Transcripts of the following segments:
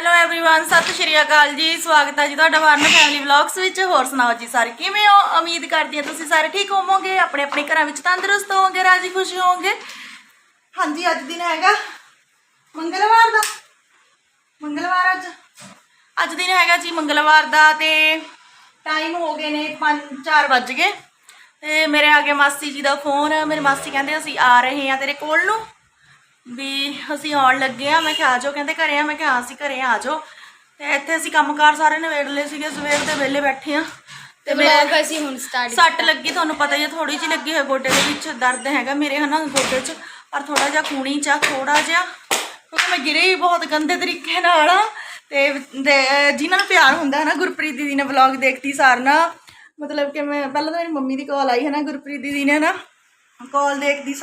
Hello everyone ਸਤਿ ਸ਼੍ਰੀ ਅਕਾਲ ਜੀ ਸਵਾਗਤ ਹੈ ਜੀ ਤੁਹਾਡਾ ਵਰਨ ਫੈਮਿਲੀ ਵਲੌਗਸ ਵਿੱਚ ਹੋਰ ਸੁਣਾਓ ਜੀ ਸਾਰੇ ਕਿਵੇਂ ਹੋ ਉਮੀਦ ਕਰਦੀ ਹਾਂ ਤੁਸੀਂ ਸਾਰੇ ਠੀਕ ਹੋਵੋਗੇ ਆਪਣੇ ਆਪਣੇ ਘਰਾਂ ਵਿੱਚ ਤੰਦਰੁਸਤ ਹੋਵੋਗੇ ਰਾਜੀ ਖੁਸ਼ੀ ਹੋਵੋਗੇ ਹਾਂਜੀ ਅੱਜ ਦਿਨ ਹੈਗਾ ਮੰਗਲਵਾਰ ਦਾ ਮੰਗਲਵਾਰ ਅੱਜ ਅੱਜ ਦਿਨ ਹੈਗਾ ਜੀ ਮੰਗਲਵਾਰ ਦਾ ਤੇ ਟਾਈਮ ਹੋ ਗਏ ਨੇ 5-4 ਵੱਜ ਗਏ ਤੇ ਮੇਰੇ ਆ ਗਿਆ ਮਾਸੀ ਜੀ ਦਾ ਫੋਨ ਮੇਰੀ ਮਾਸੀ ਕਹਿੰਦੇ ਅਸੀਂ ਆ ਰਹੇ ਹਾਂ ਤੇਰੇ ਕੋਲ ਨੂੰ ਵੀ ਅਸੀਂ ਆਉਣ ਲੱਗੇ ਆ ਮੈਂ ਕਿਹਾ ਆ ਜਾਓ ਕਹਿੰਦੇ ਘਰੇ ਆ ਮੈਂ ਕਿਹਾ ਹਾਂ, ਅਸੀਂ ਘਰੇ ਆ ਜਾਓ। ਤੇ ਇੱਥੇ ਅਸੀਂ ਕੰਮਕਾਰ ਸਾਰੇ ਨਿਬੇੜ ਲਏ ਸੀਗੇ ਸਵੇਰ ਦੇ ਵੇਲੇ ਬੈਠੇ ਆ। ਤੇ ਵਲੌਗ ਅਸੀਂ ਹੁਣ ਸਟਾਰਟ ਸੱਟ ਲੱਗੀ ਤੁਹਾਨੂੰ ਪਤਾ ਹੀ ਹੈ ਥੋੜੀ ਜਿਹੀ ਲੱਗੀ ਹੋਈ ਗੋਡੇ ਦੇ ਵਿੱਚ ਦਰਦ ਹੈਗਾ ਮੇਰੇ ਹਨਾ ਗੋਡੇ 'ਚ। ਪਰ ਥੋੜਾ ਜਿਹਾ ਖੂਣੀ 'ਚ ਥੋੜਾ ਜਿਹਾ। ਕਿਉਂਕਿ ਮੈਂ ਗਿਰੇ ਹੀ ਬਹੁਤ ਗੰਦੇ ਤਰੀਕੇ ਨਾਲ ਤੇ ਜਿਨ੍ਹਾਂ ਨੂੰ ਪਿਆਰ ਹੁੰਦਾ ਹੈ ਨਾ ਗੁਰਪ੍ਰੀਤ ਦੀਦੀ ਨੇ ਵਲੌਗ ਦੇਖਤੀ ਸਾਰ ਨਾ ਮਤਲਬ ਕਿ ਮੈਂ ਪਹਿਲਾਂ ਤਾਂ ਮੇਰੀ ਮੰਮੀ ਦੀ ਕਾਲ ਆਈ ਹੈ ਨਾ ਗੁਰਪ੍ਰੀਤ ਦੀਦੀ ਨੇ ਨਾ। ਕਾਲ ਦੇਖਦੀ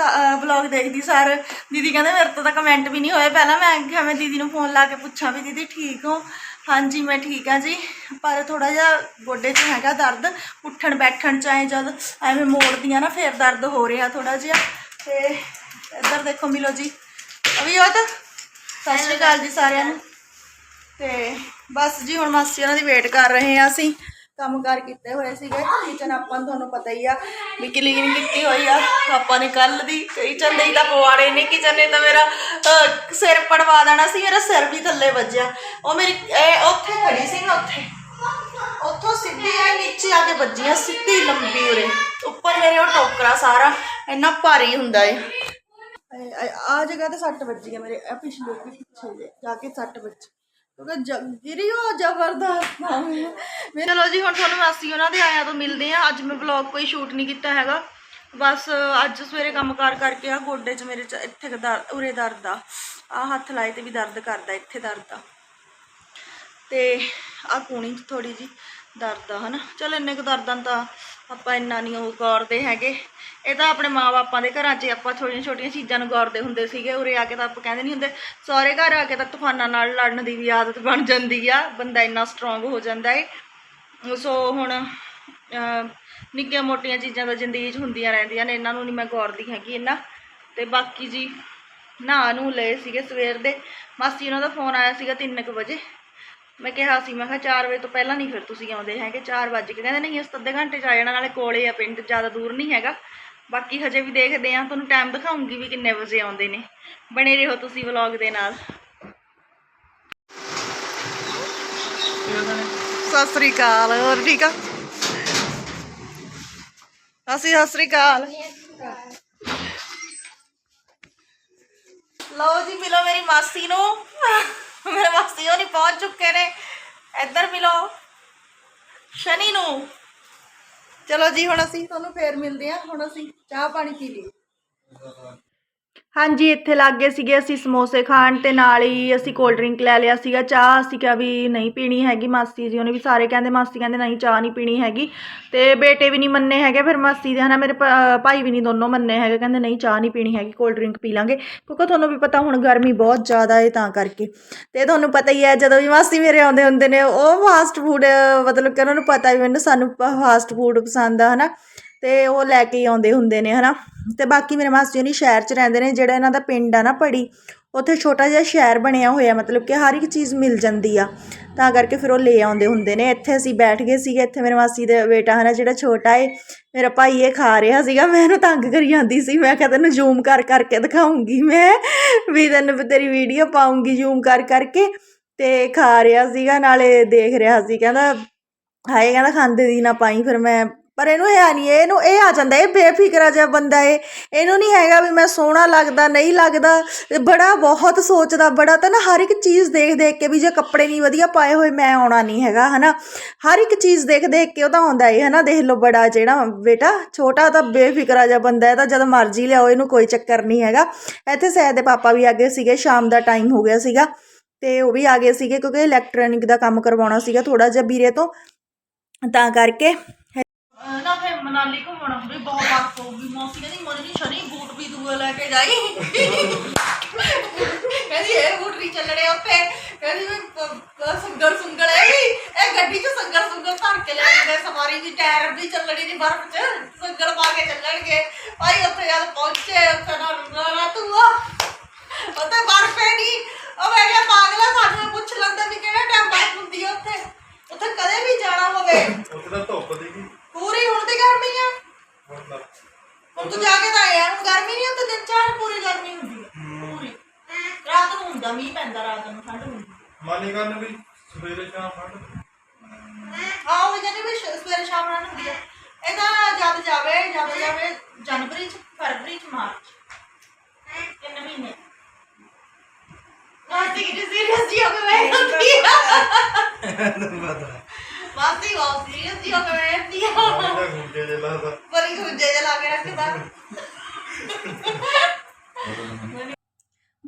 ਵਲੌਗ ਦੇਖਦੀ ਸਾਰ। ਦੀਦੀ ਕਹਿੰਦੇ ਮੇਰੇ ਤੋਂ ਤਾਂ ਕਮੈਂਟ ਵੀ ਨਹੀਂ ਹੋਏ। ਪਹਿਲਾਂ ਮੈਂ ਕਿਹਾ ਮੈਂ ਦੀਦੀ ਨੂੰ ਫੋਨ ਲਾ ਕੇ ਪੁੱਛਾਂ ਵੀ ਦੀਦੀ ਠੀਕ ਹੋ? ਹਾਂਜੀ, ਮੈਂ ਠੀਕ ਹਾਂ ਜੀ। ਪਰ ਥੋੜਾ ਜਿਹਾ ਗੋਡੇ 'ਚ ਹੈਗਾ ਦਰਦ। ਉੱਠਣ ਬੈਠਣ 'ਚ ਐ ਜਦ ਐਵੇਂ ਮੋੜਦੀਆਂ ਨਾ, ਫੇਰ ਦਰਦ ਹੋ ਰਿਹਾ ਥੋੜਾ ਜਿਹਾ। ਤੇ ਇੱਧਰ ਦੇਖੋ ਮਿਲੋ ਜੀ। ਅਭਿਯੋਤ ਸਤਿ ਸ਼੍ਰੀ ਅਕਾਲ ਜੀ ਸਾਰਿਆਂ ਨੂੰ। ਤੇ ਬਸ ਜੀ, ਹੁਣ ਮਾਸੀ ਉਹਨਾਂ ਦੀ ਵੇਟ ਕਰ ਰਹੇ ਆ ਅਸੀਂ। ਕੰਮ ਕਾਰ ਕੀਤੇ ਹੋਏ ਸੀਗੇ। ਕਿਚਨ ਆਪਾਂ ਨੂੰ ਤੁਹਾਨੂੰ ਪਤਾ ਹੀ ਆ ਵੀ ਕਲੀਨ ਕੀਤੀ ਹੋਈ ਆ। ਆਪਾਂ ਨੇ ਕੱਲ ਦੀ ਕਿਚਨ ਦੇ ਹੀ ਤਾਂ ਪਵਾੜੇ ਨੇ। ਕਿਚਨ ਨੇ ਤਾਂ ਮੇਰਾ ਸਿਰ ਪੜਵਾ ਦੇਣਾ ਸੀ, ਮੇਰਾ ਸਿਰ ਵੀ ਥੱਲੇ ਵੱਜਿਆ। ਉਹ ਮੇਰੀ, ਇਹ ਉੱਥੇ ਖੜੀ ਸੀ ਮੈਂ ਉੱਥੇ। ਉੱਥੋਂ ਸਿੱਧੀ ਆ ਨੀਚੇ ਆ ਕੇ ਵੱਜੀ ਆ ਸਿੱਧੀ ਲੰਬੀ ਉਰੇ। ਉੱਪਰ ਮੇਰੇ ਉਹ ਟੋਕਰਾ ਸਾਰਾ, ਇੰਨਾ ਭਾਰੀ ਹੁੰਦਾ ਏ। ਆ- ਜਗ੍ਹਾ ਤੇ ਸੱਟ ਵੱਜੀ ਹੈ ਮੇਰੇ ਪਿਛਲੇ, ਪਿੱਛੇ ਜੇ, ਜਾ ਕੇ ਸੱਟ ਵੱਜੀ। ਕਿਉਂਕਿ ਜ- ਜ਼ਬਰਦਸਤ ਆ ਮੈਂ ਚਲੋ ਜੀ, ਹੁਣ ਤੁਹਾਨੂੰ ਮਾਸੀ ਉਹਨਾਂ ਦੇ ਆਇਆਂ ਤੋਂ ਮਿਲਦੇ ਆ ਅੱਜ ਮੈਂ ਵਲੌਗ ਕੋਈ ਸ਼ੂਟ ਨਹੀਂ ਕੀਤਾ ਹੈਗਾ। ਬਸ ਅੱਜ ਸਵੇਰੇ ਕੰਮਕਾਰ ਕਰਕੇ ਆ, ਗੋਡੇ 'ਚ ਮੇਰੇ ਇੱਥੇ ਦਰਦ, ਉਰੇ ਦਰਦ ਆ। ਆ ਹੱਥ ਲਾਏ ਤੇ ਵੀ ਦਰਦ ਕਰਦਾ, ਇੱਥੇ ਦਰਦ ਆ। ਤੇ ਆ ਕੂਣੀ 'ਚ ਥੋੜੀ ਜੀ ਦਰਦ ਆ, ਹਨਾ? ਚਲ ਇੰਨੇ ਕੁ ਦਰਦਾਂ ਨੂੰ ਤਾਂ ਆਪਾਂ ਇੰਨਾ ਨਹੀਂ ਉਹ ਗੌਰਦੇ ਹੈਗੇ। ਇਹ ਤਾਂ ਆਪਣੇ ਮਾਪਿਆਂ ਦੇ ਘਰਾਂ 'ਚ ਆਪਾਂ ਛੋਟੀਆਂ ਛੋਟੀਆਂ ਚੀਜ਼ਾਂ ਨੂੰ ਗੌਰਦੇ ਹੁੰਦੇ ਸੀਗੇ। ਉਰੇ ਆ ਕੇ ਤਾਂ ਆਪਾਂ ਕਹਿੰਦੇ ਨਹੀਂ ਹੁੰਦੇ। ਸਹੁਰੇ ਘਰ ਆ ਕੇ ਤਾਂ ਤੂਫਾਨਾਂ ਨਾਲ ਲੜਨ ਦੀ ਵੀ ਆਦਤ ਬਣ ਜਾਂਦੀ ਆ। ਬੰਦਾ ਇੰਨਾ ਸਟਰੋਂਗ ਹੋ ਜਾਂਦਾ ਏ। ਸੋ ਹੁਣ ਨਿੱਕੀਆਂ ਮੋਟੀਆਂ ਚੀਜ਼ਾਂ ਤਾਂ ਜ਼ਿੰਦਗੀ 'ਚ ਹੁੰਦੀਆਂ ਰਹਿੰਦੀਆਂ ਨੇ। ਇਹਨਾਂ ਨੂੰ ਨਹੀਂ ਮੈਂ ਗੌਰਦੀ ਹੈਗੀ ਇਹਨਾਂ ਤੇ ਬਾਕੀ ਜੀ ਨਹਾ ਨੂੰ ਲਏ ਸੀਗੇ ਸਵੇਰ ਦੇ। ਮਾਸੀ ਉਹਨਾਂ ਦਾ ਫੋਨ ਆਇਆ ਸੀਗਾ 3:00 ਵਜੇ। ਮੈਂ ਕਿਹਾ ਸੀ, ਮੈਂ ਕਿਹਾ 4 ਵਜੇ ਤੋਂ ਪਹਿਲਾਂ ਨਹੀਂ ਫਿਰ ਤੁਸੀਂ ਆਉਂਦੇ ਹੈਗੇ 4 ਵਜੇ ਕੇ ਕਹਿੰਦੇ ਨਹੀਂ ਇਸ ਅੱਧੇ ਘੰਟੇ ਚ ਆ ਜਾਣਾ, ਨਾਲੇ ਕੋਲੇ ਆ ਪਿੰਡ, ਜ਼ਿਆਦਾ ਦੂਰ ਨਹੀਂ ਹੈਗਾ। ਬਾਕੀ ਹਜੇ ਵੀ ਦੇਖਦੇ ਆ, ਤੁਹਾਨੂੰ ਟਾਈਮ ਦਿਖਾਉਂਗੀ ਵੀ ਕਿੰਨੇ ਵਜੇ ਆਉਂਦੇ ਨੇ। ਬਣੇ ਰਹੋ ਤੁਸੀਂ ਵਲੌਗ ਦੇ ਨਾਲ। ਸਤਿ ਸ੍ਰੀ ਅਕਾਲ, ਹੋਰ ਠੀਕ ਆ? ਅਸੀਂ ਸਤਿ ਸ੍ਰੀ ਅਕਾਲ। ਲਓ ਜੀ, ਮਿਲੋ ਮੇਰੀ ਮਾਸੀ ਨੂੰ। ਮੇਰੇ ਵਾਸਤੇ ਉਹ ਨਹੀਂ ਪਹੁੰਚ ਚੁੱਕੇ ਨੇ। ਇੱਧਰ ਮਿਲੋ। ਸ਼ਨੀ ਨੂੰ। ਚਲੋ ਜੀ, ਹੁਣ ਅਸੀਂ ਤੁਹਾਨੂੰ ਫੇਰ ਮਿਲਦੇ ਹਾਂ। ਹੁਣ ਅਸੀਂ ਚਾਹ ਪਾਣੀ ਪੀ ਲਈਏ। ਹਾਂਜੀ, ਇੱਥੇ ਲੱਗੇ ਸੀਗੇ ਅਸੀਂ ਸਮੋਸੇ ਖਾਣ ਤੇ ਨਾਲ ਹੀ ਅਸੀਂ ਕੋਲਡ ਡਰਿੰਕ ਲੈ ਲਿਆ ਸੀਗਾ। ਚਾਹ ਅਸੀਂ ਕਿਹਾ ਵੀ ਨਹੀਂ ਪੀਣੀ ਹੈਗੀ, ਮਾਸੀ ਜੀ ਉਹਨੇ ਵੀ ਸਾਰੇ ਕਹਿੰਦੇ, ਮਾਸੀ ਕਹਿੰਦੇ ਨਹੀਂ, ਚਾਹ ਨਹੀਂ ਪੀਣੀ ਹੈਗੀ। ਤੇ ਬੇਟੇ ਵੀ ਨਹੀਂ ਮੰਨੇ ਹੈਗੇ, ਫਿਰ ਮਾਸੀ ਦੇ ਹਨਾ ਮੇਰੇ ਭ- ਭਾਈ ਵੀ ਨਹੀਂ ਦੋਨੋਂ ਮੰਨੇ ਹੈਗੇ, ਕਹਿੰਦੇ ਨਹੀਂ, ਚਾਹ ਨਹੀਂ ਪੀਣੀ ਹੈਗੀ ਕੋਲਡ ਡਰਿੰਕ ਪੀ ਲਾਂਗੇ। ਕਿਉਂਕਿ ਤੁਹਾਨੂੰ ਵੀ ਪਤਾ ਹੁਣ ਗਰਮੀ ਬਹੁਤ ਜ਼ਿਆਦਾ ਹੈ ਤਾਂ ਕਰਕੇ। ਤੇ ਤੁਹਾਨੂੰ ਪਤਾ ਹੀ ਹੈ, ਜਦੋਂ ਵੀ ਮਾਸੀ ਮੇਰੇ ਆਉਂਦੇ ਹੁੰਦੇ ਨੇ, ਉਹ ਫਾਸਟ ਫੂਡ ਮਤਲਬ ਕਿ ਉਹਨਾਂ ਨੂੰ ਪਤਾ ਵੀ ਮੈਨੂੰ ਸਾਨੂੰ ਫਾਸਟ ਫੂਡ ਪਸੰਦ ਆ, ਹਨਾ। ਅਤੇ ਉਹ ਲੈ ਕੇ ਹੀ ਆਉਂਦੇ ਹੁੰਦੇ ਨੇ ਹੈ ਨਾ ਅਤੇ ਬਾਕੀ ਮੇਰੇ ਮਾਸੀ ਜੀ ਸ਼ਹਿਰ 'ਚ ਰਹਿੰਦੇ ਨੇ, ਜਿਹੜਾ ਇਹਨਾਂ ਦਾ ਪਿੰਡ ਆ ਨਾ ਪੜੀ, ਉੱਥੇ ਛੋਟਾ ਜਿਹਾ ਸ਼ਹਿਰ ਬਣਿਆ ਹੋਇਆ, ਮਤਲਬ ਕਿ ਹਰ ਇੱਕ ਚੀਜ਼ ਮਿਲ ਜਾਂਦੀ ਆ। ਤਾਂ ਕਰਕੇ ਫਿਰ ਉਹ ਲੈ ਆਉਂਦੇ ਹੁੰਦੇ ਨੇ। ਇੱਥੇ ਅਸੀਂ ਬੈਠ ਗਏ ਸੀਗੇ, ਇੱਥੇ ਮੇਰੇ ਮਾਸੀ ਦੇ ਬੇਟਾ ਹੈ ਨਾ ਜਿਹੜਾ ਛੋਟਾ ਏ, ਮੇਰਾ ਭਾਈ ਇਹ ਖਾ ਰਿਹਾ ਸੀਗਾ। ਮੈਂ ਇਹਨੂੰ ਤੰਗ ਕਰੀ ਜਾਂਦੀ ਸੀ। ਮੈਂ ਕਿਹਾ ਤੈਨੂੰ ਜ਼ੂਮ ਕਰ ਕਰਕੇ ਦਿਖਾਉਂਗੀ ਮੈਂ, ਵੀ ਤੈਨੂੰ ਤੇਰੀ ਵੀਡੀਓ ਪਾਉਂਗੀ ਜ਼ੂਮ ਕਰ ਕਰਕੇ। ਤੇ ਖਾ ਰਿਹਾ ਸੀਗਾ, ਨਾਲੇ ਦੇਖ ਰਿਹਾ ਸੀ, ਕਹਿੰਦਾ, ਹਾਏ, ਕਹਿੰਦਾ ਖਾਂਦੇ ਦੀ ਨਾ ਪਾਈ, ਫਿਰ ਮੈਂ ਪਰ ਇਹਨੂੰ ਹੈ ਨਹੀਂ, ਇਹਨੂੰ ਇਹ ਆ ਜਾਂਦਾ, ਇਹ ਬੇਫਿਕਰਾ ਜਿਹਾ ਬੰਦਾ ਏ ਇਹਨੂੰ ਨਹੀਂ ਹੈਗਾ ਵੀ ਮੈਂ ਸੋਹਣਾ ਲੱਗਦਾ, ਨਹੀਂ ਲੱਗਦਾ। ਬੜਾ ਬਹੁਤ ਸੋਚਦਾ, ਬੜਾ ਤਾਂ ਨਾ ਹਰ ਇੱਕ ਚੀਜ਼ ਦੇਖ ਦੇਖ ਕੇ ਵੀ ਜੇ ਕੱਪੜੇ ਨਹੀਂ ਵਧੀਆ ਪਾਏ ਹੋਏ, ਮੈਂ ਆਉਣਾ ਨਹੀਂ ਹੈਗਾ, ਹਨਾ? ਹਰ ਇੱਕ ਚੀਜ਼ ਦੇਖ ਦੇਖ ਕੇ ਉਹ ਤਾਂ ਆਉਂਦਾ ਏ ਹਨਾ ਦੇਖ ਲਓ ਬੜਾ ਜਿਹੜਾ ਬੇਟਾ, ਛੋਟਾ ਤਾਂ ਬੇਫਿਕਰਾ ਜਿਹਾ ਬੰਦਾ ਹੈ ਤਾਂ ਜਦ ਮਰਜ਼ੀ ਲਿਆਓ, ਇਹਨੂੰ ਕੋਈ ਚੱਕਰ ਨਹੀਂ ਹੈਗਾ। ਇੱਥੇ ਸੈਦ ਦੇ ਪਾਪਾ ਵੀ ਆ ਗਏ ਸੀਗੇ, ਸ਼ਾਮ ਦਾ ਟਾਈਮ ਹੋ ਗਿਆ ਸੀਗਾ, ਤੇ ਉਹ ਵੀ ਆ ਗਏ ਸੀਗੇ ਕਿਉਂਕਿ ਇਲੈਕਟ੍ਰੋਨਿਕ ਦਾ ਕੰਮ ਕਰਵਾਉਣਾ ਸੀਗਾ ਥੋੜਾ ਜਿਹਾ ਵੀਰੇ ਤੋਂ। ਤਾਂ ਕਰਕੇ ਅਹ ਨਾ ਫੇ ਮਨਾਲੀ ਘੁੰਮਣ ਆਉਂਦੇ ਬਹੁਤ ਬਾਤ ਹੋਊਗੀ। ਮੌਸੀ ਕਹਿੰਦੀ ਮੋਨੇ ਦੀ ਸ਼ਨੀ ਬੂਟ ਵੀ ਦੂਏ ਲੈ ਕੇ ਜਾਈ। ਕਹਿੰਦੀ, ਇਹ ਬੂਟ ਨਹੀਂ ਚੱਲਣੇ ਉੱਥੇ। ਕਹਿੰਦੀ ਵੀ ਪ- ਪ- ਸੰਗਲ ਸੰਗਲ ਹੈ ਵੀ ਇਹ ਗੱਡੀ 'ਚ ਸੰਗਲ ਸੰਗਲ ਧਰ ਕੇ ਲੈ ਕੇ ਗਏ ਸਵਾਰੀ ਦੀ। ਟਾਇਰ ਵੀ ਚੱਲਣੀ ਨਹੀਂ ਬਰਫ਼ 'ਚ। ਸੰਗਲ ਪਾ ਕੇ ਚੱਲਣਗੇ। ਭਾਈ ਉੱਥੇ ਜਦ ਪਹੁੰਚੇ, ਉੱਥੇ ਨਾ ਰੁੰਗਾ ਨਾ ਤੂੰ ਉੱਥੇ ਬਰਫ਼ ਹੈ ਨਹੀਂ। ਉਹ ਮੈਂ ਕਿਹਾ, ਪਾਗਲਾ ਸਾਨੂੰ ਇਹ ਪੁੱਛ ਲੈਂਦਾ ਵੀ ਕਿਹੜਾ ਟਾਈਮ ਬਾਅਦ ਹੁੰਦੀ ਹੈ ਉੱਥੇ? ਉੱਥੇ ਕਦੇ ਵੀ ਜਾਣਾ ਹੋਵੇ। ਉੱਥੇ ਤਾਂ ਧੁੱਪ ਸੀਗੀ। ਹੁਣ ਤੂੰ ਜਾ ਕੇ ਤਾਂ ਆਇਆ ਗਰਮੀ ਨਹੀਂ ਉੱਤੇ ਦਿਨ ਚਾਰ ਪੂਰੀ ਗਰਮੀ ਹੁੰਦੀ ਹੈ। ਪੂਰੀ। ਰਾਤ ਨੂੰ ਹੁੰਦਾ ਮੀਂਹ ਪੈਂਦਾ ਰਾਤ ਨੂੰ ਠੰਡ ਹੁੰਦੀ ਮਾਨੀ ਕਰਨ ਵੀ ਸਵੇਰੇ ਸ਼ਾਮ ਫੜ ਆ। ਉਹ ਜਿਹਨੇ ਵੀ ਸਵੇਰੇ ਸ਼ਾਮ ਨਾਲ ਹੁੰਦੀ ਹੈ ਇਹ ਜਦ ਜਾਵੇ ਜਦ ਜਾਵੇ ਜਨਵਰੀ ਚ ਫਰਵਰੀ ਚ ਮਾਰਚ ਚ। ਮਹੀਨੇ। ਨਾ ਜੀ ਜੀ ਜੀ ਹੋ ਗਏ ਮੈਂ ਪਤਾ ਮਾਸੀ ਬਹੁਤ ਸੀਰੀਅਸ ਜੀ ਹੋ ਕੇ ਬੈਠਦੀ ਆ। ਮਾਨੀ ਦਾ ਗੁੰਡੇ ਜੇ ਲੱਗਦਾ ਬੜੀ ਗੁੱਜੇ ਜਿਹਾ ਲਾ ਕੇ ਰੱਖਦਾ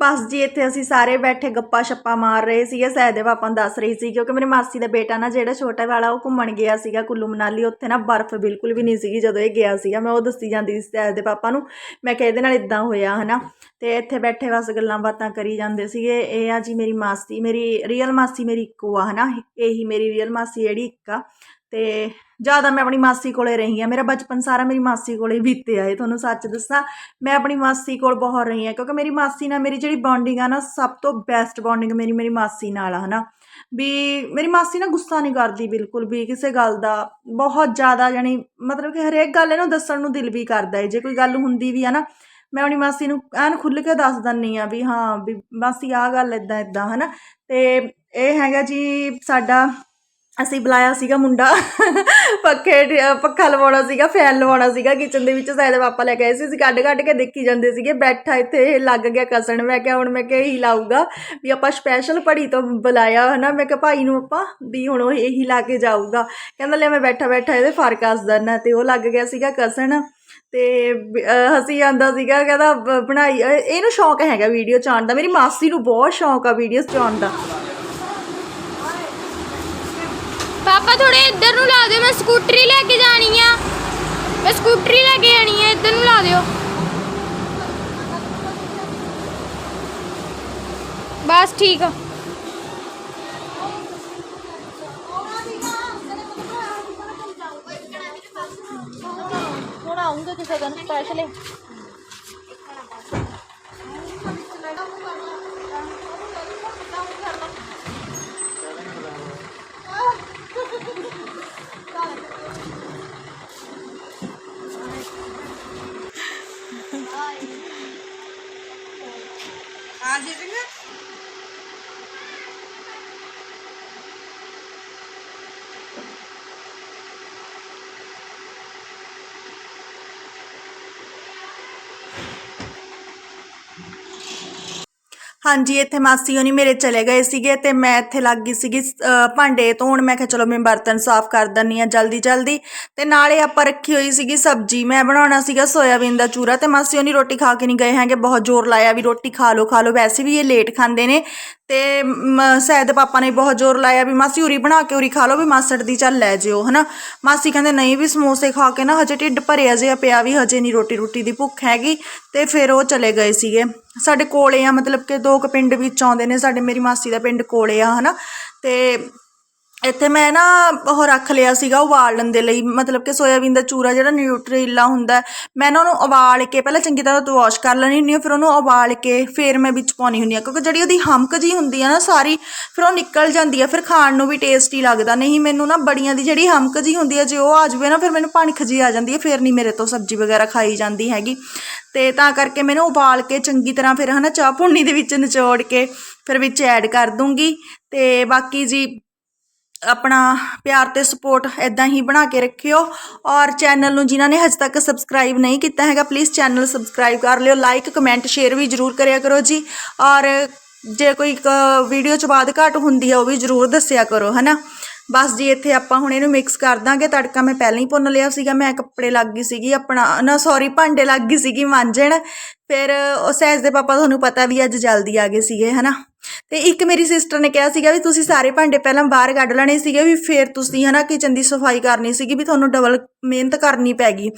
ਬਸ ਜੀ, ਇੱਥੇ ਅਸੀਂ ਸਾਰੇ ਬੈਠੇ ਗੱਪਾਂ ਛੱਪਾਂ ਮਾਰ ਰਹੇ ਸੀਗੇ ਸਹਿਜ ਦੇ ਪਾਪਾ ਨੂੰ ਦੱਸ ਰਹੀ ਸੀ, ਕਿਉਂਕਿ ਮੇਰੇ ਮਾਸੀ ਦਾ ਬੇਟਾ ਨਾ ਜਿਹੜਾ ਛੋਟਾ ਵਾਲਾ, ਉਹ ਘੁੰਮਣ ਗਿਆ ਸੀਗਾ ਕੁੱਲੂ ਮਨਾਲੀ, ਉੱਥੇ ਨਾ ਬਰਫ਼ ਬਿਲਕੁਲ ਵੀ ਨਹੀਂ ਸੀਗੀ ਜਦੋਂ ਇਹ ਗਿਆ ਸੀਗਾ, ਮੈਂ ਉਹ ਦੱਸੀ ਜਾਂਦੀ ਸੀ ਸਹਿਜ ਦੇ ਪਾਪਾ ਨੂੰ, ਮੈਂ ਕਿਹਾ ਇਹਦੇ ਨਾਲ ਇਦਾਂ ਹੋਇਆ, ਹਨਾ? ਤੇ ਇੱਥੇ ਬੈਠੇ ਬਸ ਗੱਲਾਂ ਬਾਤਾਂ ਕਰੀ ਜਾਂਦੇ ਸੀਗੇ, ਇਹ ਆ ਜੀ ਮੇਰੀ ਮਾਸੀ, ਮੇਰੀ ਰੀਅਲ ਮਾਸੀ ਮੇਰੀ ਇੱਕੋ ਆ, ਹਨਾ? ਇਹੀ ਮੇਰੀ ਰੀਅਲ ਮਾਸੀ ਜਿਹੜੀ ਇੱਕ ਆ, ਤੇ ਜ਼ਿਆਦਾ ਮੈਂ ਆਪਣੀ ਮਾਸੀ ਕੋਲੇ ਰਹੀ ਆ ਮੇਰਾ ਬਚਪਨ ਸਾਰਾ ਮੇਰੀ ਮਾਸੀ ਕੋਲੇ ਹੀ ਬੀਤਿਆ ਇਹ ਤੁਹਾਨੂੰ ਸੱਚ ਦੱਸਾਂ। ਮੈਂ ਆਪਣੀ ਮਾਸੀ ਕੋਲ ਬਹੁਤ ਰਹੀ ਹਾਂ, ਕਿਉਂਕਿ ਮੇਰੀ ਮਾਸੀ ਨਾਲ ਮੇਰੀ ਜਿਹੜੀ ਬੌਂਡਿੰਗ ਆ ਨਾ, ਸਭ ਤੋਂ ਬੈਸਟ ਬੌਂਡਿੰਗ ਮੇਰੀ ਮੇਰੀ ਮਾਸੀ ਨਾਲ ਆ, ਹਨਾ। ਵੀ ਮੇਰੀ ਮਾਸੀ ਨਾ ਗੁੱਸਾ ਨਹੀਂ ਕਰਦੀ ਬਿਲਕੁਲ ਵੀ ਕਿਸੇ ਗੱਲ ਦਾ। ਬਹੁਤ ਜ਼ਿਆਦਾ ਯਾਨੀ ਮਤਲਬ ਕਿ ਹਰੇਕ ਗੱਲ ਇਹਨੂੰ ਦੱਸਣ ਨੂੰ ਦਿਲ ਵੀ ਕਰਦਾ ਏ। ਜੇ ਕੋਈ ਗੱਲ ਹੁੰਦੀ ਵੀ ਆ ਨਾ, ਮੈਂ ਆਪਣੀ ਮਾਸੀ ਨੂੰ ਐਨ ਖੁੱਲ੍ਹ ਕੇ ਦੱਸ ਦਿੰਦੀ ਆ ਵੀ ਹਾਂ, ਵੀ ਮਾਸੀ ਆਹ ਗੱਲ ਇਦਾਂ ਇਦਾਂ ਹਨਾ। ਤੇ ਇਹ ਹੈਗਾ ਜੀ ਸਾਡਾ ਅਸੀਂ ਬੁਲਾਇਆ ਸੀਗਾ ਮੁੰਡਾ। ਪੱਖੇ ਪੱਖਾ ਲਵਾਉਣਾ ਸੀਗਾ, ਫੈਨ ਲਵਾਉਣਾ ਸੀਗਾ ਕਿਚਨ ਦੇ ਵਿੱਚ ਸਾਇਦ ਪਾਪਾ ਲੈ ਕੇ ਆਏ ਸੀ। ਅਸੀਂ ਕੱਢ ਕੱਢ ਕੇ ਦੇਖੀ ਜਾਂਦੇ ਸੀਗੇ, ਬੈਠਾ ਇੱਥੇ, ਇਹ ਲੱਗ ਗਿਆ ਕਸਣ। ਮੈਂ ਕਿਹਾ ਹੁਣ ਮੈਂ ਕਿਹਾ ਇਹੀ ਲਾਊਗਾ ਵੀ ਆਪਾਂ ਸਪੈਸ਼ਲ ਪੜੀ ਤੋਂ ਬੁਲਾਇਆ, ਹਨਾ। ਮੈਂ ਕਿਹਾ ਭਾਈ ਨੂੰ ਆਪਾਂ ਵੀ ਹੁਣ ਉਹ ਇਹੀ ਲਾ ਕੇ ਜਾਊਗਾ। ਕਹਿੰਦਾ, ਲੈ ਮੈਂ ਬੈਠਾ ਬੈਠਾ ਇਹਦੇ ਫ਼ਰਕ ਕੱਸ ਦਿੰਦਾ। ਤੇ ਉਹ ਲੱਗ ਗਿਆ ਸੀਗਾ ਕਸਣ। ਤੇ ਬ- ਅਹ, ਹਸੀ ਆਂਦਾ ਸੀਗਾ, ਕਹਿੰਦਾ ਬਣਾਈ। ਇਹਨੂੰ ਸ਼ੌਂਕ ਹੈਗਾ ਵੀਡੀਓ ਚ ਆਉਣ ਦਾ। ਮੇਰੀ ਮਾਸੀ ਨੂੰ ਬਹੁਤ ਸ਼ੌਂਕ ਆ ਵੀਡੀਓਜ਼ ਚ ਦਾ। ਪਾਪਾ ਥੋੜੇ ਇੱਧਰ ਨੂੰ ਲਾ ਦਿਓ ਮੈਂ ਸਕੂਟਰੀ ਲੈ ਕੇ ਜਾਣੀ ਆ ਮੈਂ ਸਕੂਟਰੀ ਲੈ ਕੇ ਜਾਣੀ ਆ ਇੱਧਰ ਨੂੰ ਲਾ ਦਿਓ ਬਸ ਠੀਕ ਆ ਹੁਣ ਆਉਂਗੇ ਕਿਸੇ ਦਿਨ ਸਪੈਸ਼ਲ ਆ ਹਾਂਜੀ ਇੱਥੇ ਮਾਸੀ ਹੋਣੀ ਮੇਰੇ ਚਲੇ ਗਏ ਸੀਗੇ ਤੇ ਮੈਂ ਇੱਥੇ ਲੱਗ ਗਈ ਸੀਗੀ ਅਹ, ਭਾਂਡੇ ਧੋਣ। ਮੈਂ ਕਿਹਾ ਚਲੋ ਮੈਂ ਬਰਤਨ ਸਾਫ਼ ਕਰ ਦਿੰਨੀ ਆ ਜਲਦੀ ਜਲਦੀ। ਤੇ ਨਾਲੇ ਆਪਾਂ ਰੱਖੀ ਹੋਈ ਸੀਗੀ ਸਬਜੀ। ਮੈਂ ਬਣਾਉਣਾ ਸੀਗਾ ਸੋਇਆਬੀਨ ਦਾ ਚੂਰਾ ਤੇ ਮਾਸੀ ਹੋਣੀ ਰੋਟੀ ਖਾ ਕੇ ਨਹੀਂ ਗਏ ਹੈਗੇ ਬਹੁਤ ਜ਼ੋਰ ਲਾਇਆ ਵੀ ਰੋਟੀ ਖਾ ਲਓ ਖਾ ਲਓ। ਵੈਸੇ ਵੀ ਇਹ ਲੇਟ ਖਾਂਦੇ ਨੇ ਤੇ ਮ, ਸੈਦ ਪਾਪਾ ਨੇ ਬਹੁਤ ਜ਼ੋਰ ਲਾਇਆ ਵੀ ਮਾਸੀ ਉਰੀ ਬਣਾ ਕੇ ਉਰੀ ਖਾ ਲਓ ਵੀ ਮਾਸੜ ਦੀ ਚੱਲ ਲੈ ਜਿਓ ਹਨਾ? ਮਾਸੀ ਕਹਿੰਦੇ ਨਹੀਂ ਵੀ ਸਮੋਸੇ ਖਾ ਕੇ ਨਾ ਹਜੇ ਢਿੱਡ ਭਰਿਆ ਜਿਹਾ ਪਿਆ ਵੀ ਹਜੇ ਨਹੀਂ ਰੋਟੀ ਰੋਟੀ ਦੀ ਭੁੱਖ ਹੈਗੀ। ਅਤੇ ਫਿਰ ਉਹ ਚਲੇ ਗਏ ਸੀਗੇ। ਸਾਡੇ ਕੋਲ ਆ, ਮਤਲਬ ਕਿ ਦੋ ਕੁ ਪਿੰਡ ਵਿੱਚ ਆਉਂਦੇ ਨੇ, ਸਾਡੇ ਮੇਰੀ ਮਾਸੀ ਦਾ ਪਿੰਡ ਕੋਲੇ ਆ ਹੈ ਨਾ ਅਤੇ ਇੱਥੇ ਮੈਂ ਨਾ ਉਹ ਰੱਖ ਲਿਆ ਸੀਗਾ ਉਬਾਲਣ ਦੇ ਲਈ, ਮਤਲਬ ਕਿ ਸੋਇਆਬੀਨ ਦਾ ਚੂਰਾ ਜਿਹੜਾ ਨਿਊਟਰੀਲਾ ਹੁੰਦਾ ਮੈਂ ਨਾ ਉਹਨੂੰ ਉਬਾਲ ਕੇ ਪਹਿਲਾਂ ਚੰਗੀ ਤਰ੍ਹਾਂ ਤੋਂ ਵਾਸ਼ ਕਰ ਲੈਣੀ ਹੁੰਦੀ ਆ ਫਿਰ ਉਹਨੂੰ ਉਬਾਲ ਕੇ ਫਿਰ ਮੈਂ ਵਿੱਚ ਪਾਉਣੀ ਹੁੰਦੀ ਆ ਕਿਉਂਕਿ ਜਿਹੜੀ ਉਹਦੀ ਹਮਕ ਜੀ ਹੁੰਦੀ ਆ ਨਾ ਸਾਰੀ, ਫਿਰ ਉਹ ਨਿਕਲ ਜਾਂਦੀ ਆ, ਫਿਰ ਖਾਣ ਨੂੰ ਵੀ ਟੇਸਟੀ ਲੱਗਦਾ, ਨਹੀਂ ਮੈਨੂੰ ਨਾ ਬੜੀਆਂ ਦੀ ਜਿਹੜੀ ਹਮਕ ਜੀ ਹੁੰਦੀ ਆ, ਜੇ ਉਹ ਆ ਜਾਵੇ ਨਾ ਫਿਰ ਮੈਨੂੰ ਭਣਖ ਜੀ ਆ ਜਾਂਦੀ ਹੈ ਫਿਰ ਨਹੀਂ ਮੇਰੇ ਤੋਂ ਸਬਜ਼ੀ ਵਗੈਰਾ ਖਾਈ ਜਾਂਦੀ ਹੈਗੀ। ਤੇ ਤਾਂ ਕਰਕੇ ਮੈਨੂੰ ਉਬਾਲ ਕੇ ਚੰਗੀ ਤਰ੍ਹਾਂ ਫਿਰ ਹਨਾ ਚਾਹ ਭੁੰਨੀ ਦੇ ਵਿੱਚ ਨਿਚੋੜ ਕੇ ਫਿਰ ਵਿੱਚ ਐਡ ਕਰ ਦੂੰਗੀ, ਤੇ ਬਾਕੀ ਜੀ ਆਪਣਾ ਪਿਆਰ ਤੇ ਸਪੋਰਟ ਇਦਾਂ ਹੀ ਬਣਾ ਕੇ ਰੱਖਿਓ। ਔਰ ਚੈਨਲ ਨੂੰ ਜਿਨ੍ਹਾਂ ਨੇ ਹਜੇ ਤੱਕ ਸਬਸਕ੍ਰਾਈਬ ਨਹੀਂ ਕੀਤਾ ਹੈਗਾ ਪਲੀਜ਼ ਚੈਨਲ ਸਬਸਕ੍ਰਾਈਬ ਕਰ ਲਿਓ। ਲਾਈਕ ਕਮੈਂਟ ਸ਼ੇਅਰ ਵੀ ਜਰੂਰ ਕਰਿਆ ਕਰੋ ਜੀ। ਔਰ ਜੇ ਕੋਈ ਵੀਡੀਓ ਚ ਬਾਅਦ ਘਾਟ ਹੁੰਦੀ ਹੈ ਉਹ ਵੀ ਜਰੂਰ ਦੱਸਿਆ ਕਰੋ, ਹਨਾ? ਬਸ ਜੀ, ਇੱਥੇ ਆਪਾਂ ਹੁਣ ਇਹਨੂੰ ਮਿਕਸ ਕਰ ਦਾਂਗੇ। ਤੜਕਾ ਮੈਂ ਪਹਿਲਾਂ ਹੀ ਭੁੰਨ ਲਿਆ ਸੀਗਾ। ਮੈਂ ਕੱਪੜੇ ਲੱਗ ਗਈ ਸੀਗੀ, ਆਪਣਾ, ਨਾ ਸੌਰੀ ਭਾਂਡੇ ਲੱਗ ਗਈ ਸੀਗੀ, ਮਾਂਜਣ। ਫਿਰ ਉਹ ਸਹਿਜ ਦੇ ਪਾਪਾ, ਤੁਹਾਨੂੰ ਪਤਾ ਵੀ ਅੱਜ ਜਲਦੀ ਆ ਗਏ ਸੀਗੇ, ਹਨਾ? ਤੇ ਇੱਕ ਮੇਰੀ ਸਿਸਟਰ ਨੇ ਕਿਹਾ ਸੀਗਾ ਵੀ ਤੁਸੀਂ ਸਾਰੇ ਭਾਂਡੇ ਪਹਿਲਾਂ ਬਾਹਰ ਕੱਢ ਲੈਣੇ ਸੀਗੇ, ਵੀ ਫਿਰ ਤੁਸੀਂ ਹਨਾ ਕਿਚਨ ਦੀ ਸਫ਼ਾਈ ਕਰਨੀ ਸੀਗੀ ਵੀ ਤੁਹਾਨੂੰ ਡਬਲ ਮਿਹਨਤ ਕਰਨੀ ਪੈ ਗਈ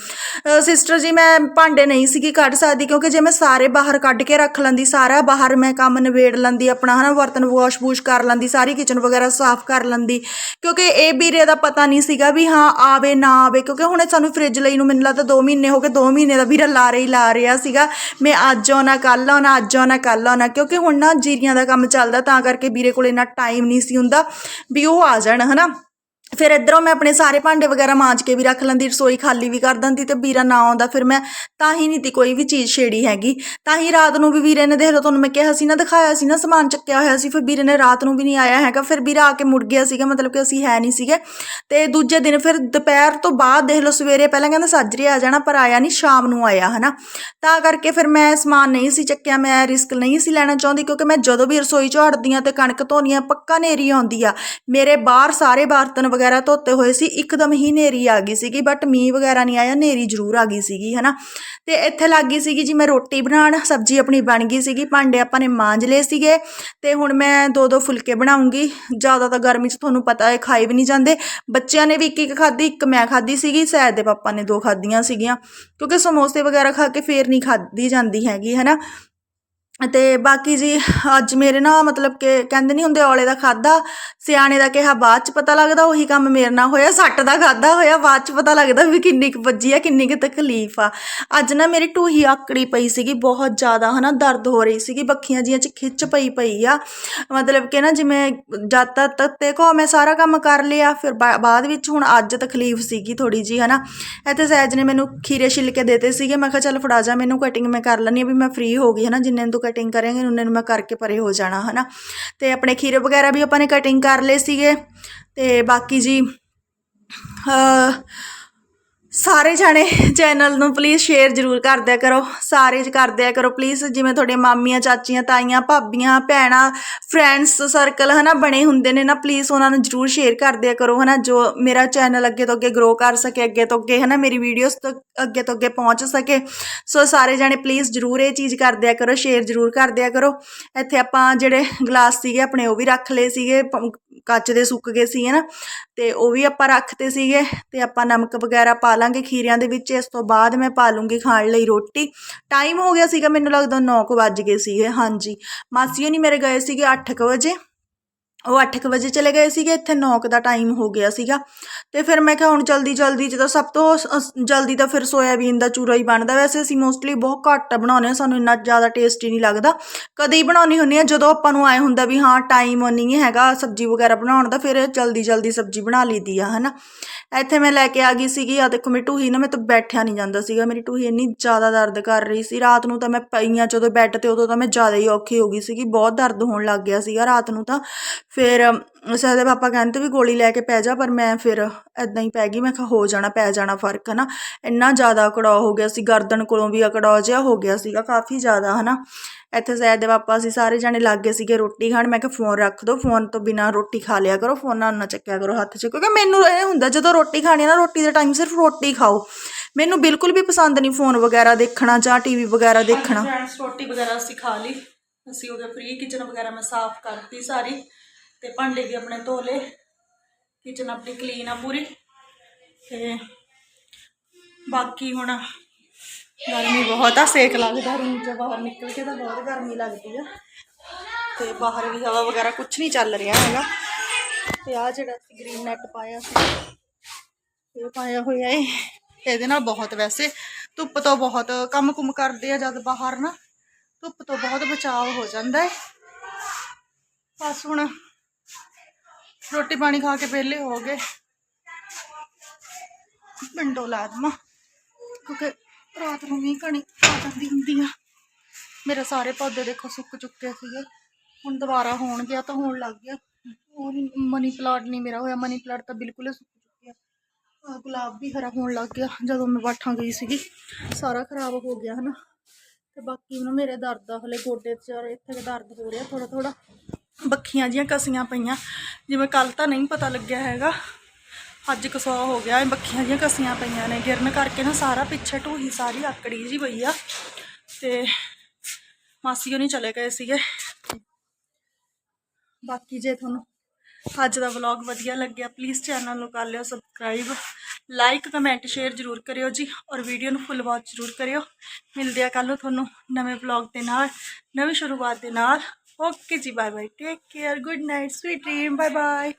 ਸਿਸਟਰ ਜੀ, ਮੈਂ ਭਾਂਡੇ ਨਹੀਂ ਸੀਗੀ ਕੱਢ ਸਕਦੀ ਕਿਉਂਕਿ ਜੇ ਮੈਂ ਸਾਰੇ ਬਾਹਰ ਕੱਢ ਕੇ ਰੱਖ ਲੈਂਦੀ, ਸਾਰਾ ਬਾਹਰ ਮੈਂ ਕੰਮ ਨਿਬੇੜ ਲੈਂਦੀ, ਆਪਣਾ ਹਨਾ ਬਰਤਨ ਵਾਸ਼-ਵੂਸ਼ ਕਰ ਲੈਂਦੀ, ਸਾਰੀ ਕਿਚਨ ਵਗੈਰਾ ਸਾਫ਼ ਕਰ ਲੈਂਦੀ, ਕਿਉਂਕਿ ਇਹ ਵੀਰੇ ਦਾ ਪਤਾ ਨਹੀਂ ਸੀਗਾ ਵੀ ਹਾਂ ਆਵੇ ਨਾ ਆਵੇ, ਕਿਉਂਕਿ ਹੁਣ ਸਾਨੂੰ ਫ੍ਰਿਜ ਲਈ ਨੂੰ ਮੈਨੂੰ ਲੱਗਦਾ 2 ਮਹੀਨੇ ਹੋ ਗਏ 2 ਮਹੀਨੇ ਦਾ ਵੀਰਾ ਲਾਰੇ ਹੀ ਲਾ ਰਿਹਾ ਸੀਗਾ, ਮੈਂ ਅੱਜ ਆਉਣਾ ਕੱਲ ਆਉਣਾ, ਅੱਜ ਆਉਣਾ ਕੱਲ ਆਉਣਾ, ਕਿਉਂਕਿ ਹੁਣ ਨਾ ਜੀਰੀਆਂ ਦਾ ਕੰਮ ਚੱਲ ਚੱਲਦਾ ਤਾਂ ਕਰਕੇ ਵੀਰੇ ਕੋਲ ਇੰਨਾ ਟਾਈਮ ਨਹੀਂ ਸੀ ਹੁੰਦਾ ਵੀ ਉਹ ਆ ਜਾਣ, ਹਨਾ? ਫਿਰ ਇਧਰੋਂ ਮੈਂ ਆਪਣੇ ਸਾਰੇ ਭਾਂਡੇ ਵਗੈਰਾ ਮਾਂਜ ਕੇ ਵੀ ਰੱਖ ਲੈਂਦੀ, ਰਸੋਈ ਖਾਲੀ ਵੀ ਕਰ ਦਿੰਦੀ ਤੇ ਵੀਰਾ ਨਾ ਆਉਂਦਾ, ਫਿਰ ਮੈਂ ਤਾਂ ਹੀ ਨਹੀਂ ਤੀ ਕੋਈ ਵੀ ਚੀਜ਼ ਛੇੜੀ ਹੈਗੀ। ਤਾਂ ਹੀ ਰਾਤ ਨੂੰ ਵੀ ਵੀਰੇ ਨੇ ਦੇਖ ਲਓ ਤੁਹਾਨੂੰ ਮੈਂ ਕਿਹਾ ਸੀ ਨਾ, ਦਿਖਾਇਆ ਸੀ ਨਾ, ਸਮਾਨ ਚੱਕਿਆ ਹੋਇਆ ਸੀ, ਫਿਰ ਵੀਰੇ ਨੇ ਰਾਤ ਨੂੰ ਵੀ ਨਹੀਂ ਆਇਆ ਹੈਗਾ, ਫਿਰ ਵੀਰਾ ਆ ਕੇ ਮੁੜ ਗਿਆ ਸੀਗਾ, ਮਤਲਬ ਕਿ ਅਸੀਂ ਹੈ ਨਹੀਂ ਸੀਗੇ। ਤੇ ਦੂਜੇ ਦਿਨ ਫਿਰ ਦੁਪਹਿਰ ਤੋਂ ਬਾਅਦ ਦੇਖ ਲਓ ਸਵੇਰੇ ਪਹਿਲਾਂ ਕਹਿੰਦਾ ਸਾਜਰੇ ਆ ਜਾਣਾ, ਪਰ ਆਇਆ ਨਹੀਂ, ਸ਼ਾਮ ਨੂੰ ਆਇਆ, ਹਨਾ। ਤਾਂ ਕਰਕੇ ਫਿਰ ਮੈਂ ਸਮਾਨ ਨਹੀਂ ਸੀ ਚੱਕਿਆ, ਮੈਂ ਰਿਸਕ ਨਹੀਂ ਸੀ ਲੈਣਾ ਚਾਹੁੰਦੀ, ਕਿਉਂਕਿ ਮੈਂ ਜਦੋਂ ਵੀ ਰਸੋਈ ਝਾੜਦੀ ਹਾਂ ਤੇ ਕਣਕ ਧੋਨੀ ਆ, ਪੱਕਾ ਨੇਰੀ ਆਉਂਦੀ ਆ, ਮੇਰੇ ਬਾਹਰ ਸਾਰੇ ਬਰਤਨ ਵਗੈਰਾ ਧੋਤੇ ਹੋਏ ਸੀ, ਇੱਕਦਮ ਹੀ ਹਨੇਰੀ ਆ ਗਈ ਸੀਗੀ ਬਟ ਮੀਂਹ ਵਗੈਰਾ ਨਹੀਂ ਆਇਆ, ਹਨੇਰੀ ਜ਼ਰੂਰ ਆ ਗਈ ਸੀਗੀ, ਹਨਾ? ਤੇ ਇੱਥੇ ਲੱਗ ਗਈ ਸੀਗੀ ਜੀ ਮੈਂ ਰੋਟੀ ਬਣਾਉਣ, ਸਬਜ਼ੀ ਆਪਣੀ ਬਣ ਗਈ ਸੀਗੀ, ਭਾਂਡੇ ਆਪਾਂ ਨੇ ਮਾਂਜ ਲਏ ਸੀਗੇ, ਤੇ ਹੁਣ ਮੈਂ ਦੋ ਦੋ ਫੁਲਕੇ ਬਣਾਉਂਗੀ, ਜ਼ਿਆਦਾ ਤਾਂ ਗਰਮੀ 'ਚ ਤੁਹਾਨੂੰ ਪਤਾ ਹੈ ਖਾਈ ਵੀ ਨਹੀਂ ਜਾਂਦੇ, ਬੱਚਿਆਂ ਨੇ ਵੀ ਇੱਕ ਇੱਕ ਖਾਧੀ, ਇੱਕ ਮੈਂ ਖਾਧੀ ਸੀਗੀ, ਸੈਦ ਦੇ ਪਾਪਾ ਨੇ ਦੋ ਖਾਧੀਆਂ ਸੀਗੀਆਂ, ਕਿਉਂਕਿ ਸਮੋਸੇ ਵਗੈਰਾ ਖਾ ਕੇ ਫੇਰ ਨਹੀਂ ਖਾਧੀ ਜਾਂਦੀ ਹੈਗੀ, ਹਨਾ? ਅਤੇ ਬਾਕੀ ਜੀ, ਅੱਜ ਮੇਰੇ ਨਾ ਮਤਲਬ ਕਿ ਕਹਿੰਦੇ ਨਹੀਂ ਹੁੰਦੇ ਔਲੇ ਦਾ ਖਾਦਾ ਸਿਆਣੇ ਦਾ ਕਿਹਾ ਬਾਅਦ ਚ ਪਤਾ ਲੱਗਦਾ, ਉਹੀ ਕੰਮ ਮੇਰੇ ਨਾਲ ਹੋਇਆ, ਸੱਟ ਦਾ ਖਾਦਾ ਹੋਇਆ, ਬਾਅਦ ਚ ਪਤਾ ਲੱਗਦਾ ਵੀ ਕਿੰਨੀ ਕੁ ਵੱਜੀ ਆ, ਕਿੰਨੀ ਕੁ ਤਕਲੀਫ ਆ। ਅੱਜ ਨਾ ਮੇਰੀ ਟੂਹੀ ਆਕੜੀ ਪਈ ਸੀਗੀ, ਬਹੁਤ ਜ਼ਿਆਦਾ ਹਨਾ, ਦਰਦ ਹੋ ਰਹੀ ਸੀਗੀ, ਬੱਖੀਆਂ ਜੀਆਂ ਚ ਖਿੱਚ ਪਈ ਪਈ ਆ। ਮਤਲਬ ਕਿ ਨਾ ਜਿਵੇਂ ਜਦ ਤੱਕ ਤੇ ਕੋ ਮੈਂ ਸਾਰਾ ਕੰਮ ਕਰ ਲਿਆ, ਫਿਰ ਬਾ- ਬਾਅਦ ਵਿੱਚ ਹੁਣ ਅੱਜ ਤਕਲੀਫ ਸੀਗੀ ਥੋੜੀ ਜੀ ਹਨਾ। ਇੱਥੇ ਸਹਿਜ ਨੇ ਮੈਨੂੰ ਖੀਰੇ ਛਿੱਲ ਕੇ ਦੇਤੇ ਸੀਗੇ, ਮੈਂ ਕਿਹਾ ਚੱਲ ਫੜਾ ਜਾ, ਮੈਨੂੰ ਕਟਿੰਗ ਮੈਂ ਕਰ ਲੈਣੀ ਆ ਵੀ ਮੈਂ ਫ੍ਰੀ ਹੋ ਗਈ, ਹਨਾ, ਜਿੰਨੇ ਨੂੰ ਤੂੰ ਕਟਿੰਗ ਕਰਾਂਗੇ ਉਹਨਾਂ ਨੂੰ ਮੈਂ ਕਰਕੇ ਪਰੇ ਹੋ ਜਾਣਾ, ਹਨਾ? ਤੇ ਆਪਣੇ ਖੀਰੇ ਵਗੈਰਾ ਵੀ ਆਪਾਂ ਨੇ ਕਟਿੰਗ ਕਰ ਲਏ ਸੀਗੇ। ਤੇ ਬਾਕੀ ਜੀ ਸਾਰੇ ਜਾਣੇ ਚੈਨਲ ਨੂੰ ਪਲੀਜ਼ ਸ਼ੇਅਰ ਜ਼ਰੂਰ ਕਰ ਦਿਆ ਕਰੋ। ਸਾਰੇ ਕਰ ਦਿਆ ਕਰੋ ਪਲੀਜ਼ ਜਿਵੇਂ ਤੁਹਾਡੇ ਮਾਮੀਆਂ, ਚਾਚੀਆਂ, ਤਾਈਆਂ, ਭਾਬੀਆਂ, ਭੈਣਾਂ ਫਰੈਂਡਸ ਸਰਕਲ ਹਨਾ ਬਣੇ ਹੁੰਦੇ ਨੇ ਨਾ ਪਲੀਜ਼ ਉਹਨਾਂ ਨੂੰ ਜ਼ਰੂਰ ਸ਼ੇਅਰ ਕਰ ਦਿਆ ਕਰੋ ਹਨਾ, ਜੋ ਮੇਰਾ ਚੈਨਲ ਅੱਗੇ ਤੋਂ ਅੱਗੇ ਗਰੋ ਕਰ ਸਕੇ, ਅੱਗੇ ਤੋਂ ਅੱਗੇ ਹਨਾ ਮੇਰੀ ਵੀਡੀਓਜ਼ ਤੋਂ ਅੱਗੇ ਤੋਂ ਅੱਗੇ ਪਹੁੰਚ ਸਕੇ। ਸੋ ਸਾਰੇ ਜਾਣੇ ਪਲੀਜ਼ ਜ਼ਰੂਰ ਇਹ ਚੀਜ਼ ਕਰ ਦਿਆ ਕਰੋ ਸ਼ੇਅਰ ਜ਼ਰੂਰ ਕਰ ਦਿਆ ਕਰੋ। ਇੱਥੇ ਆਪਾਂ ਜਿਹੜੇ ਗਲਾਸ ਸੀਗੇ ਆਪਣੇ ਉਹ ਵੀ ਰੱਖ ਲਏ ਸੀਗੇ, ਪ- ਕੱਚ ਦੇ ਸੁੱਕ ਗਏ ਸੀ ਹਨਾ, ਤੇ ਉਹ ਵੀ ਆਪਾਂ ਰੱਖਤੇ ਸੀਗੇ, ਤੇ ਆਪਾਂ ਨਮਕ ਵਗੈਰਾ ਪਾ ਲਾਂਗੇ ਖੀਰਿਆਂ ਦੇ ਵਿੱਚ, ਇਸ ਤੋਂ ਬਾਅਦ ਮੈਂ ਪਾ ਲੂੰਗੀ ਖਾਣ ਲਈ ਰੋਟੀ। ਟਾਈਮ ਹੋ ਗਿਆ ਸੀਗਾ, ਮੈਨੂੰ ਲੱਗਦਾ 9:00 ਵੱਜ ਗਏ ਸੀਗੇ, ਹਾਂਜੀ। ਮਾਸੀ ਹੋਣੀ ਮੇਰੇ ਗਏ ਸੀਗੇ 8:00 ਵਜੇ। ਉਹ 8:00 ਵਜੇ ਚਲੇ ਗਏ ਸੀਗੇ, ਇੱਥੇ 9:00 ਦਾ ਟਾਈਮ ਹੋ ਗਿਆ ਸੀਗਾ। ਤੇ ਫਿਰ ਮੈਂ ਕਿਹਾ ਹੁਣ ਜਲਦੀ ਜਲਦੀ ਜਦੋਂ ਸਭ ਤੋਂ ਜਲਦੀ ਤਾਂ ਫਿਰ ਸੋਇਆਬੀਨ ਦਾ ਚੂਰਾ ਹੀ ਬਣਦਾ। ਵੈਸੇ ਅਸੀਂ ਮੋਸਟਲੀ ਬਹੁਤ ਘੱਟ ਬਣਾਉਂਦੇ ਹਾਂ, ਸਾਨੂੰ ਇੰਨਾ ਜ਼ਿਆਦਾ ਟੇਸਟੀ ਨਹੀਂ ਲੱਗਦਾ। ਕਦੇ ਹੀ ਬਣਾਉਣੀ ਹੁੰਦੀ ਆ ਜਦੋਂ ਆਪਾਂ ਨੂੰ ਆਏ ਹੁੰਦਾ ਵੀ ਹਾਂ ਟਾਈਮ ਨਹੀਂ ਹੈਗਾ ਸਬਜ਼ੀ ਵਗੈਰਾ ਬਣਾਉਣ ਦਾ, ਫਿਰ ਜਲਦੀ ਜਲਦੀ ਸਬਜ਼ੀ ਬਣਾ ਲਈਦੀ ਆ, ਹਨਾ। ਇੱਥੇ ਮੈਂ ਲੈ ਕੇ ਆ ਗਈ ਸੀਗੀ ਆ ਦੇਖੋ ਮੇਰੀ ਟੂਹੀ ਨਾ, ਮੈਂ ਤਾਂ ਬੈਠਿਆ ਨਹੀਂ ਜਾਂਦਾ ਸੀਗਾ, ਮੇਰੀ ਟੂਹੀ ਇੰਨੀ ਜ਼ਿਆਦਾ ਦਰਦ ਕਰ ਰਹੀ ਸੀ, ਰਾਤ ਨੂੰ ਤਾਂ ਮੈਂ ਪਈਆਂ ਜਦੋਂ ਬੈੱਡ ਤੇ, ਉਦੋਂ ਤਾਂ ਮੈਂ ਜ਼ਿਆਦਾ ਹੀ ਔਖੀ ਹੋ ਗਈ ਸੀਗੀ, ਬਹੁਤ ਦਰਦ ਹੋਣ ਲੱਗ ਗਿਆ ਸੀਗਾ ਰਾਤ ਨੂੰ ਤਾਂ, ਫਿਰ ਸਹਦੇ ਪਾਪਾ ਕਹਿੰਦੇ ਵੀ ਗੋਲੀ ਲੈ ਕੇ ਪੈ ਜਾ ਪਰ ਮੈਂ ਫਿਰ ਐਦਾਂ ਹੀ ਪੈ ਗਈ ਮੈਂ ਕਿਹਾ ਹੋ ਜਾਣਾ ਪੈ ਜਾਣਾ ਫ਼ਰਕ ਹਨਾ। ਇੰਨਾ ਜ਼ਿਆਦਾ ਅਕੜਾਅ ਹੋ ਗਿਆ ਸੀ ਗਰਦਨ ਕੋਲੋਂ ਵੀ ਅਕੜਾਅ ਜਿਹਾ ਹੋ ਗਿਆ ਸੀਗਾ ਕਾਫੀ ਜ਼ਿਆਦਾ ਹਨਾ। ਇੱਥੇ ਸੈਦ ਦੇ ਪਾਪਾ ਅਸੀਂ ਸਾਰੇ ਜਾਣੇ ਲੱਗ ਗਏ ਸੀਗੇ ਰੋਟੀ ਖਾਣ ਮੈਂ ਕਿਹਾ ਫੋਨ ਰੱਖ ਦਿਓ ਫੋਨ ਤੋਂ ਬਿਨਾ ਰੋਟੀ ਖਾ ਲਿਆ ਕਰੋ ਫੋਨ ਨਾਲ ਨਾ ਚੱਕਿਆ ਕਰੋ ਹੱਥ 'ਚ ਕਿਉਂਕਿ ਮੈਨੂੰ ਇਹ ਹੁੰਦਾ ਜਦੋਂ ਰੋਟੀ ਖਾਣੀ ਆ ਨਾ ਰੋਟੀ ਦੇ ਟਾਈਮ ਸਿਰਫ ਰੋਟੀ ਖਾਓ। ਮੈਨੂੰ ਬਿਲਕੁਲ ਵੀ ਪਸੰਦ ਨਹੀਂ ਫੋਨ ਵਗੈਰਾ ਦੇਖਣਾ ਜਾਂ ਟੀਵੀ ਵਗੈਰਾ ਦੇਖਣਾ। ਫਰੈਂਡਸ ਰੋਟੀ ਵਗੈਰਾ ਅਸੀਂ ਖਾ ਲਈ ਅਸੀਂ ਹੋ ਗਏ ਫ੍ਰੀ ਕਿਚਨ ਵਗੈਰਾ ਮੈਂ ਸਾਫ਼ ਕਰਤੀ ਸਾਰੀ। ਤੇ ਭਾਂਡੇ ਵੀ ਆਪਣੇ ਧੋ ਲਏ ਕਿਚਨ ਆਪਣੀ ਕਲੀਨ ਆ ਪੂਰੀ। ਤੇ ਬਾਕੀ ਹੁਣ ਗਰਮੀ ਬਹੁਤ ਆ, ਸੇਕ ਲੱਗਦਾ ਰੂਮ ਚ ਬਾਹਰ ਨਿਕਲ ਕੇ ਤਾਂ ਬਹੁਤ ਗਰਮੀ ਲੱਗਦੀ ਆ। ਤੇ ਬਾਹਰ ਵੀ ਹਵਾ ਵਗੈਰਾ ਕੁਝ ਨਹੀਂ ਚੱਲ ਰਿਹਾ ਹੈਗਾ। ਤੇ ਆ ਜਿਹੜਾ ਗ੍ਰੀਨ ਨੈਟ ਪਾਇਆ ਸੀ, ਇਹ ਪਾਇਆ ਹੋਇਆ ਏ। ਇਹਦੇ ਨਾਲ ਬਹੁਤ ਵੈਸੇ ਧੁੱਪ ਤੋਂ ਬਹੁਤ ਕੰਮ ਕੁਮ ਕਰਦੇ ਆ ਜਦ ਬਾਹਰ ਨਾ, ਧੁੱਪ ਤੋਂ ਬਹੁਤ ਬਚਾਅ ਹੋ ਜਾਂਦਾ ਹੈ ਬਸ ਹੁਣ ਰੋਟੀ ਪਾਣੀ ਖਾ ਕੇ ਵਿਹਲੇ ਹੋ ਗਏ। ਪਿੰਡੋਂ ਲਾ ਦੇਵਾਂ, ਕਿਉਂਕਿ ਰਾਤ ਨੂੰ ਵੀ ਕਣੀ ਆ ਜਾਂਦੀ ਹੁੰਦੀ ਆ। ਮੇਰੇ ਸਾਰੇ ਪੌਦੇ ਦੇਖੋ ਸੁੱਕ ਚੁੱਕੇ ਸੀਗੇ। ਹੁਣ ਦੁਬਾਰਾ ਹੋਣ ਗਿਆ ਤਾਂ ਹੋਣ ਲੱਗ ਗਿਆ। ਉਹ ਮਨੀ ਪਲਾਟ ਨਹੀਂ ਮੇਰਾ ਹੋਇਆ, ਮਨੀ ਪਲਾਟ ਤਾਂ ਬਿਲਕੁਲ ਹੀ ਸੁੱਕ ਚੁੱਕਿਆ। ਆਹ ਗੁਲਾਬ ਵੀ ਹਰਾ ਹੋਣ ਲੱਗ ਗਿਆ, ਜਦੋਂ ਮੈਂ ਬਾਠਾਂ ਗਈ ਸੀਗੀ। ਸਾਰਾ ਖਰਾਬ ਹੋ ਗਿਆ ਹਨਾ। ਤੇ ਬਾਕੀ ਨਾ ਮੇਰੇ ਦਰਦ ਆ, ਹਲੇ ਗੋਡੇ 'ਚ ਔਰ ਇੱਥੇ ਦਰਦ ਹੋ ਰਿਹਾ ਥੋੜਾ ਥੋੜਾ ਬੱਖੀਆਂ ਜੀਆਂ ਕਸੀਆਂ ਪਈਆਂ। ਜਿਵੇਂ ਕੱਲ ਤਾਂ ਨਹੀਂ ਪਤਾ ਲੱਗਿਆ ਹੈਗਾ। ਅੱਜ ਕਸਾ ਹੋ ਗਿਆ, ਇਹ ਬੱਖੀਆਂ ਜੀਆਂ ਕਸੀਆਂ ਪਈਆਂ ਨੇ। ਗਿਰਨ ਕਰਕੇ ਨਾ ਸਾਰਾ ਪਿੱਛੇ ਢੂਹੀ ਸਾਰੀ ਆਕੜੀ ਜੀ ਪਈ ਆ। ਤੇ ਮਾਸੀ ਉਹ ਨਹੀਂ ਚਲੇ ਗਏ ਸੀਗੇ। ਬਾਕੀ ਜੇ ਤੁਹਾਨੂੰ ਅੱਜ ਦਾ ਵਲੌਗ ਵਧੀਆ ਲੱਗਿਆ ਪਲੀਜ਼ ਚੈਨਲ ਨੂੰ ਕਰ ਲਿਓ ਸਬਸਕ੍ਰਾਈਬ ਲਾਈਕ ਕਮੈਂਟ ਸ਼ੇਅਰ ਜ਼ਰੂਰ ਕਰਿਓ ਜੀ। ਔਰ ਵੀਡੀਓ ਨੂੰ ਫੁੱਲ ਵਾਚ ਜ਼ਰੂਰ ਕਰਿਓ। ਮਿਲਦੇ ਆ ਕੱਲ ਨੂੰ ਤੁਹਾਨੂੰ ਨਵੇਂ ਵਲੌਗ ਦੇ ਨਾਲ, ਨਵੀਂ ਸ਼ੁਰੂਆਤ ਦੇ ਨਾਲ। ਓਕੇ ਜੀ bye bye take care good night sweet dream bye bye